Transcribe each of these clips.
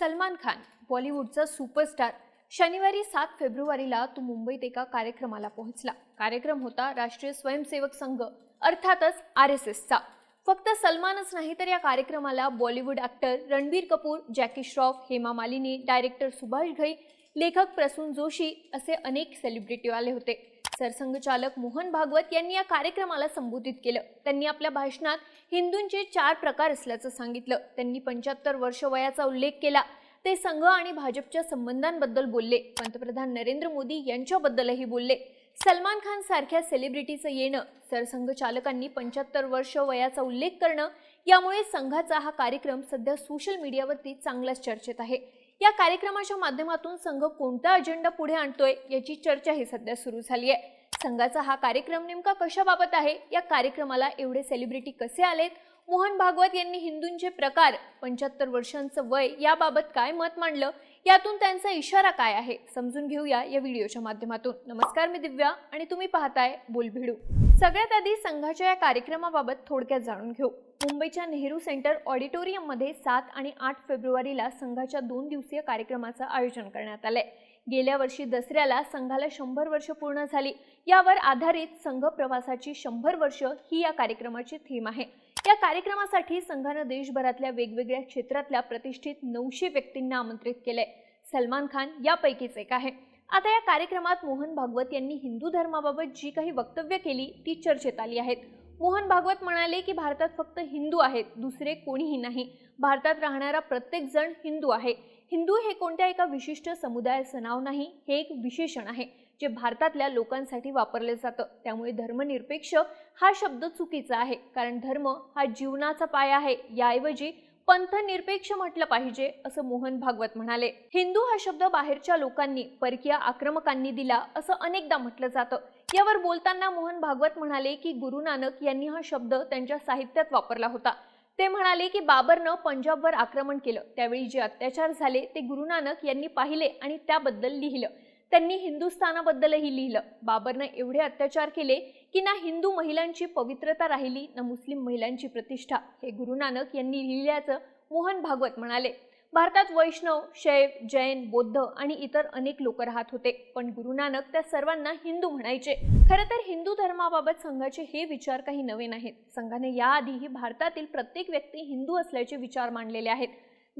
Salman Khan बॉलिवूडचा superstar शनिवारी सात फेब्रुवारीला तो मुंबईत एका कार्यक्रमाला पोहोचला. कार्यक्रम होता राष्ट्रीय स्वयंसेवक संघ अर्थातच आर एस एसचा. फक्त सलमानच नाही तर या कार्यक्रमाला Bollywood actor Ranbir Kapoor Jackie Shroff Hema Malini director Subhash Ghai लेखक प्रसून जोशी असे अनेक सेलिब्रिटी आले होते. सरसंघचालक मोहन भागवत यांनी या कार्यक्रमाला संबोधित केलं. त्यांनी आपल्या भाषणात हिंदूंचे चार प्रकार असल्याचं सांगितलं. त्यांनी पंच्याहत्तर वर्ष वयाचा उल्लेख केला. ते संघ आणि भाजपच्या संबंधांबद्दल बोलले. पंतप्रधान नरेंद्र मोदी यांच्याबद्दलही बोलले. सलमान खान सारख्या सेलिब्रिटीचं येणं सरसंघचालकांनी पंच्याहत्तर वर्ष वयाचा उल्लेख करणं यामुळे संघाचा हा कार्यक्रम सध्या सोशल मीडियावरती चांगलाच चर्चेत आहे. या कार्यक्रमाच्या माध्यमातून संघ कोणता अजेंडा पुढे आणतोय याची चर्चा ही सध्या सुरू झाली आहे संघाचा हा कार्यक्रम नेमका कशाबाबत आहे? या कार्यक्रमाला एवढे सेलिब्रिटी कसे आलेत? मोहन भागवत यांनी हिंदूंचे प्रकार पंच्याहत्तर वर्षांचं वय याबाबत काय मत मांडलं? यातून त्यांचा इशारा काय आहे? समजून घेऊया या व्हिडिओच्या माध्यमातून. नमस्कार मी दिव्या आणि तुम्ही पाहताय बोलभिडू. सगळ्यात आधी संघाच्या या कार्यक्रमाबाबत थोडक्यात जाणून घेऊ. मुंबईच्या नेहरू सेंटर ऑडिटोरियममध्ये सात आणि आठ फेब्रुवारीला संघाच्या दोन दिवसीय कार्यक्रमाचं आयोजन करण्यात आलंय. गेल्या वर्षी दसऱ्याला संघाला शंभर वर्ष पूर्ण झाली. यावर आधारित संघ प्रवासाची शंभर वर्ष ही या कार्यक्रमाची थीम आहे. या कार्यक्रमासाठी संघानं देशभरातल्या वेगवेगळ्या क्षेत्रातल्या प्रतिष्ठित नऊशे व्यक्तींना आमंत्रित केलंय. सलमान खान यापैकीच एक आहे. आता या कार्यक्रमात मोहन भागवत यांनी हिंदू धर्माबाबत जी काही वक्तव्य केली ती चर्चेत आली आहेत. मोहन भागवत म्हणाले की भारतात फक्त हिंदू आहेत दुसरे कोणीही नाही. भारतात राहणारा प्रत्येक जण हिंदू आहे. हिंदू हे कोणत्या एका विशिष्ट समुदायाचं नाव नाही हे एक विशेषण आहे जे भारतातल्या लोकांसाठी वापरले जातं. त्यामुळे धर्मनिरपेक्ष हा शब्द चुकीचा आहे कारण धर्म हा जीवनाचा पाया आहे. याऐवजी पंथनिरपेक्ष म्हटलं पाहिजे असं मोहन भागवत म्हणाले. हिंदू हा शब्द बाहेरच्या लोकांनी परकीय आक्रमकांनी दिला असं अनेकदा म्हटलं जातं. यावर बोलताना मोहन भागवत म्हणाले की गुरु नानक यांनी हा शब्द त्यांच्या साहित्यात वापरला होता. ते म्हणाले की बाबरनं पंजाबवर आक्रमण केलं. त्यावेळी जे अत्याचार झाले ते गुरु नानक यांनी पाहिले आणि त्याबद्दल लिहिलं. त्यांनी हिंदुस्थानाबद्दलही लिहिलं. बाबरनं एवढे अत्याचार केले की ना हिंदू महिलांची पवित्रता राहिली ना मुस्लिम महिलांची प्रतिष्ठा. हे गुरु नानक यांनी लिहिल्याचं मोहन भागवत म्हणाले. भारतात वैष्णव शैव जैन बौद्ध आणि इतर अनेक लोक राहत होते. पण गुरु नानक त्या सर्वांना हिंदू म्हणायचे. खरं तर हिंदू धर्माबाबत संघाचे हे विचार काही नवे नाहीत. संघाने याआधीही भारतातील प्रत्येक व्यक्ती हिंदू असल्याचे विचार मांडलेले आहेत.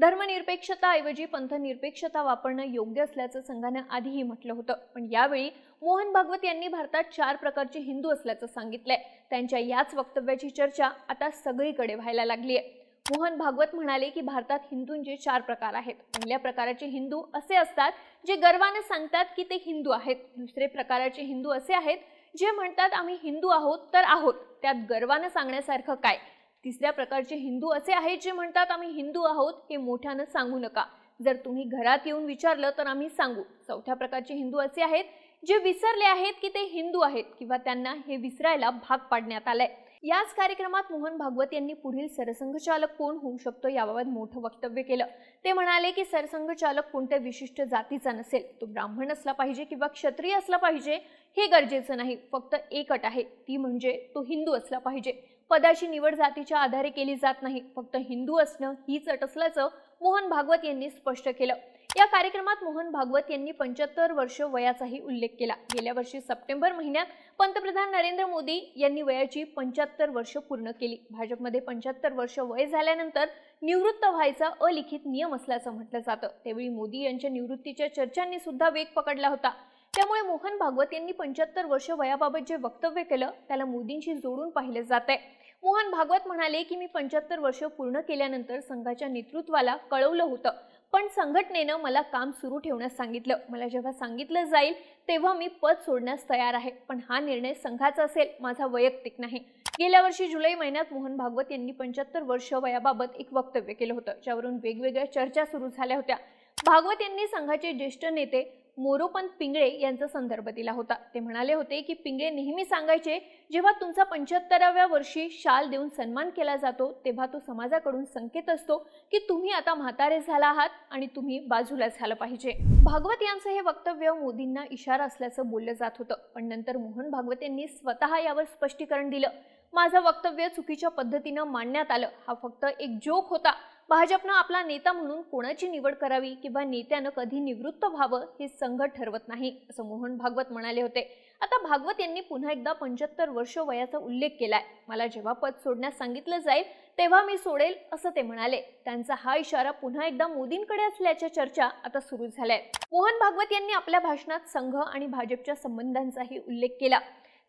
धर्मनिरपेक्षताऐवजी पंथनिरपेक्षता वापरणं योग्य असल्याचं संघानं आधीही म्हटलं होतं. पण यावेळी मोहन भागवत यांनी भारतात चार प्रकारचे हिंदू असल्याचं सांगितलंय. त्यांच्या याच वक्तव्याची चर्चा आता सगळीकडे व्हायला लागली आहे मोहन भागवत म्हणाले की भारतात हिंदूंचे चार प्रकार आहेत. पहिल्या प्रकाराचे हिंदू असे असतात जे गर्वाने सांगतात की ते हिंदू आहेत. दुसरे प्रकाराचे हिंदू असे आहेत जे म्हणतात आम्ही हिंदू आहोत तर आहोत. त्यात गर्वानं सांगण्यासारखं काय? तिसऱ्या प्रकारचे हिंदू असे आहेत जे म्हणतात आम्ही हिंदू आहोत. हे मोठ्यानं सांगू नका. जर तुम्ही घरात येऊन विचारलं तर आम्ही सांगू. चौथ्या प्रकारचे हिंदू असे आहेत जे विसरले आहेत की ते हिंदू आहेत किंवा त्यांना हे विसरायला भाग पाडण्यात आलंय. याच कार्यक्रमात मोहन भागवत यांनी पुढील सरसंघचालक कोण होऊ शकतो याबाबत मोठं वक्तव्य केलं. ते म्हणाले की सरसंघचालक कोणत्या विशिष्ट जातीचा नसेल? तो ब्राह्मण असला पाहिजे किंवा क्षत्रिय असला पाहिजे हे गरजेचं नाही. फक्त एक अट आहे. ती म्हणजे तो हिंदू असला पाहिजे. पदाची निवड जातीच्या आधारे केली जात नाही. फक्त हिंदू असणं हीच अट असल्याचं मोहन भागवत यांनी स्पष्ट केलं. या कार्यक्रमात मोहन भागवत यांनी पंच्याहत्तर वर्ष वयाचाही उल्लेख केला. गेल्या वर्षी सप्टेंबर महिन्यात पंतप्रधान नरेंद्र मोदी यांनी वयाची पंच्याहत्तर वर्ष पूर्ण केली. भाजपमध्ये पंच्याहत्तर वर्ष वय झाल्यानंतर निवृत्त व्हायचा अलिखित नियम असल्याचं म्हटलं जातं. त्यावेळी मोदी यांच्या निवृत्तीच्या चर्चांनी सुद्धा वेग पकडला होता. त्यामुळे मोहन भागवत यांनी पंच्याहत्तर वर्ष वयाबाबत जे वक्तव्य केलं त्याला मोदींशी जोडून पाहिलं जात आहे मोहन भागवत म्हणाले की मी पंच्याहत्तर वर्ष पूर्ण केल्यानंतर संघाच्या नेतृत्वाला कळवलं होतं पण संघटनेनं मला काम सुरू ठेवण्यास सांगितलं. मला जेव्हा सांगितलं जाईल तेव्हा मी पद सोडण्यास तयार आहे पण हा निर्णय संघाचा असेल माझा वैयक्तिक नाही. गेल्या वर्षी जुलै महिन्यात मोहन भागवत यांनी पंच्याहत्तर वर्ष वयाबाबत एक वक्तव्य केलं होतं ज्यावरून वेगवेगळ्या चर्चा सुरू झाल्या होत्या. भागवत यांनी संघाचे ज्येष्ठ नेते मोरोपंत पिंगळे यांचा संदर्भ दिला होता. ते म्हणाले होते की पिंगळे नेहमी सांगायचे जेव्हा तुमचा पंच्याहत्तराव्या वर्षी शाल देऊन सन्मान केला जातो तेव्हा तो समाजाकडून संकेत असतो की तुम्ही आता म्हातारे झाला आहात आणि तुम्ही बाजूला झालं पाहिजे. भागवत यांचं हे वक्तव्य मोदींना इशारा असल्याचं बोललं जात होतं. पण नंतर मोहन भागवत यांनी स्वतः यावर स्पष्टीकरण दिलं. माझं वक्तव्य चुकीच्या पद्धतीनं मांडण्यात आलं. हा फक्त एक जोक होता. भाजपनं आपला नेता म्हणून कोणाची निवड करावी किंवा नेत्यानं कधी निवृत्त व्हावं हे संघ ठरवत नाही असं मोहन भागवत म्हणाले होते. आता भागवत यांनी पुन्हा एकदा पंच्याहत्तर वर्ष वयाचा उल्लेख केलाय. मला जेव्हा पद सोडण्यास सांगितलं जाईल तेव्हा मी सोडेल असं ते म्हणाले. त्यांचा हा इशारा पुन्हा एकदा मोदींकडे असल्याच्या चर्चा आता सुरू झाल्या मोहन भागवत यांनी आपल्या भाषणात संघ आणि भाजपच्या संबंधांचाही उल्लेख केला.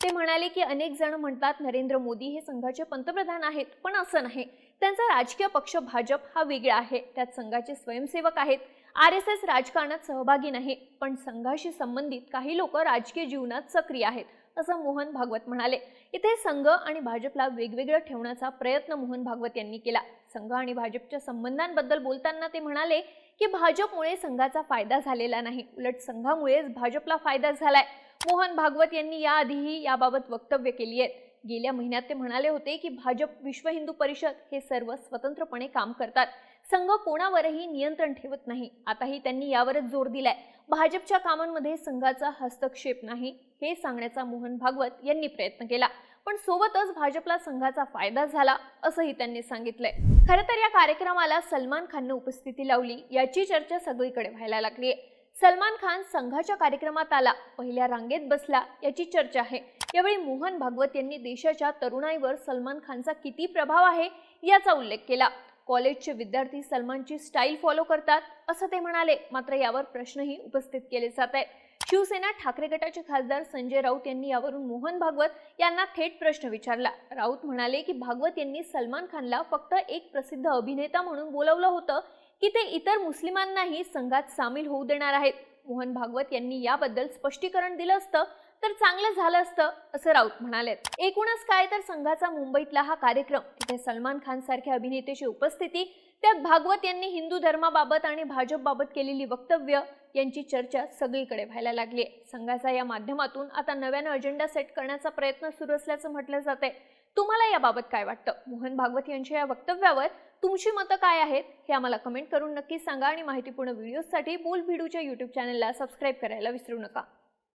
ते म्हणाले की अनेक जण म्हणतात नरेंद्र मोदी हे संघाचे पंतप्रधान आहेत पण असं नाही. त्यांचा राजकीय पक्ष भाजप हा वेगळा आहे. त्यात संघाचे स्वयंसेवक आहेत. आर एस एस राजकारणात सहभागी नाही पण संघाशी संबंधित काही लोक राजकीय जीवनात सक्रिय आहेत असं मोहन भागवत म्हणाले. इथे संघ आणि भाजपला वेगवेगळं ठेवण्याचा प्रयत्न मोहन भागवत यांनी केला. संघ आणि भाजपच्या संबंधांबद्दल बोलताना ते म्हणाले की भाजपमुळे संघाचा फायदा झालेला नाही. उलट संघामुळेच भाजपला फायदा झालाय. मोहन भागवत यांनी याआधीही याबाबत वक्तव्य केली आहेत. गेल्या महिन्यात ते म्हणाले होते की भाजप विश्व हिंदू परिषद हे सर्व स्वतंत्रपणे काम करतात. संघ कोणावरही नियंत्रण ठेवत नाही. आताही त्यांनी यावरच जोर दिलाय. भाजपच्या कामांमध्ये संघाचा हस्तक्षेप नाही हे सांगण्याचा मोहन भागवत यांनी प्रयत्न केला. पण सोबतच भाजपला संघाचा फायदा झाला असंही त्यांनी सांगितलंय. खरं तर या कार्यक्रमाला सलमान खाननं उपस्थिती लावली याची चर्चा सगळीकडे व्हायला लागली आहे सलमान खान संघाच्या कार्यक्रमात आला. पहिल्या रांगेत बसला याची चर्चा आहे. यावेळी मोहन भागवत यांनी देशाच्या तरुणाईवर सलमान खानचा किती प्रभाव आहे याचा उल्लेख केला. कॉलेजचे विद्यार्थी सलमानची स्टाईल फॉलो करतात असं ते म्हणाले. मात्र यावर प्रश्नही उपस्थित केले जात आहेत. शिवसेना ठाकरे गटाचे खासदार संजय राऊत यांनी यावरून मोहन भागवत यांना थेट प्रश्न विचारला. राऊत म्हणाले की भागवत यांनी सलमान खानला फक्त एक प्रसिद्ध अभिनेता म्हणून बोलवलं होतं की ते इतर मुस्लिमांनाही संघात सामील होऊ देणार आहेत. मोहन भागवत यांनी याबद्दल स्पष्टीकरण दिलं असतं तर चांगलं झालं असतं असं राऊत म्हणाले एकूणच काय तर संघाचा मुंबईतला हा कार्यक्रम तिथे सलमान खान सारख्या अभिनेत्याची उपस्थिती त्यात भागवत यांनी हिंदू धर्माबाबत आणि भाजपबाबत केलेली वक्तव्य यांची चर्चा सगळीकडे व्हायला लागली आहे संघाचा या माध्यमातून आता नव्यानं अजेंडा सेट करण्याचा प्रयत्न सुरू असल्याचं म्हटलं जात आहे तुम्हाला याबाबत काय वाटतं? मोहन भागवत यांच्या या वक्तव्यावर तुमची मतं काय आहेत हे आम्हाला कमेंट करून नक्की सांगा आणि माहितीपूर्ण व्हिडिओजसाठी बोल भिडूच्या यूट्यूब चॅनलला सबस्क्राईब करायला विसरू नका.